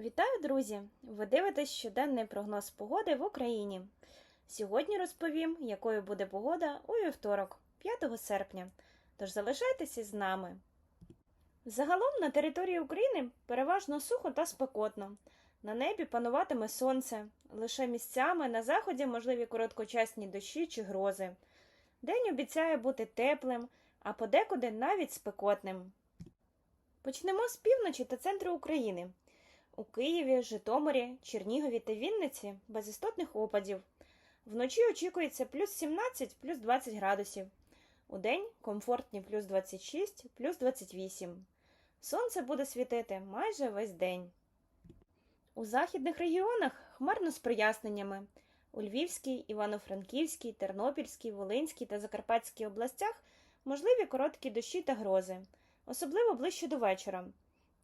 Вітаю, друзі! Ви дивитесь щоденний прогноз погоди в Україні. Сьогодні розповім, якою буде погода у вівторок, 5 серпня. Тож залишайтеся з нами. Загалом на території України переважно сухо та спекотно. На небі пануватиме сонце. Лише місцями на заході можливі короткочасні дощі чи грози. День обіцяє бути теплим, а подекуди навіть спекотним. Почнемо з півночі та центру України. У Києві, Житомирі, Чернігові та Вінниці без істотних опадів. Вночі очікується плюс 17, плюс 20 градусів. Удень комфортні плюс 26, плюс 28. Сонце буде світити майже весь день. У західних регіонах хмарно з проясненнями. У Львівській, Івано-Франківській, Тернопільській, Волинській та Закарпатській областях можливі короткі дощі та грози, особливо ближче до вечора.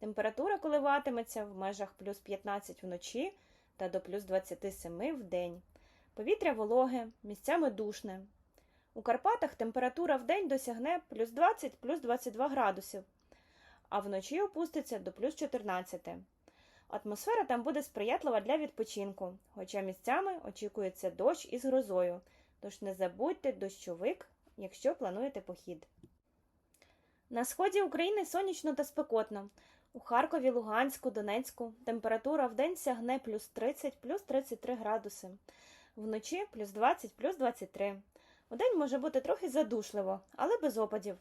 Температура коливатиметься в межах плюс 15 вночі та до плюс 27 в день. Повітря вологе, місцями душне. У Карпатах температура в день досягне плюс 20 плюс 22 градусів, а вночі опуститься до плюс 14. Атмосфера там буде сприятлива для відпочинку, хоча місцями очікується дощ із грозою, тож не забудьте дощовик, якщо плануєте похід. На сході України сонячно та спекотно. У Харкові, Луганську, Донецьку температура в день сягне плюс 30, плюс 33 градуси. Вночі плюс 20, плюс 23. Удень може бути трохи задушливо, але без опадів.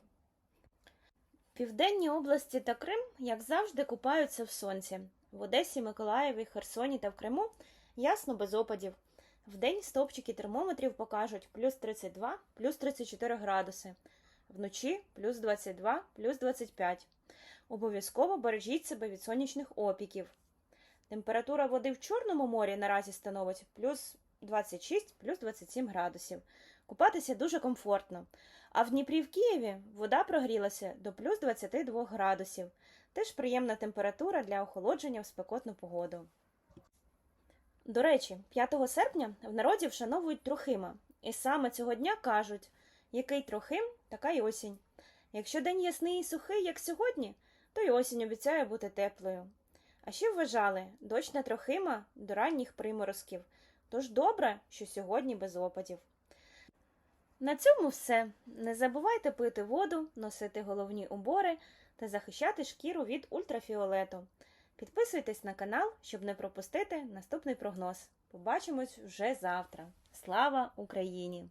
Південні області та Крим, як завжди, купаються в сонці. В Одесі, Миколаєві, Херсоні та в Криму ясно без опадів. Вдень стовпчики термометрів покажуть плюс 32, плюс 34 градуси. Вночі плюс 22, плюс 25. Обов'язково бережіть себе від сонячних опіків. Температура води в Чорному морі наразі становить плюс 26, плюс 27 градусів. Купатися дуже комфортно. А в Дніпрі в Києві вода прогрілася до плюс 22 градусів. Теж приємна температура для охолодження в спекотну погоду. До речі, 5 серпня в народі вшановують Трохима. І саме цього дня кажуть, який Трохим, така й осінь. Якщо день ясний і сухий, як сьогодні, то й осінь обіцяє бути теплою. А ще вважали дощ на Трохима до ранніх приморозків, тож добре, що сьогодні без опадів. На цьому все. Не забувайте пити воду, носити головні убори та захищати шкіру від ультрафіолету. Підписуйтесь на канал, щоб не пропустити наступний прогноз. Побачимось вже завтра. Слава Україні!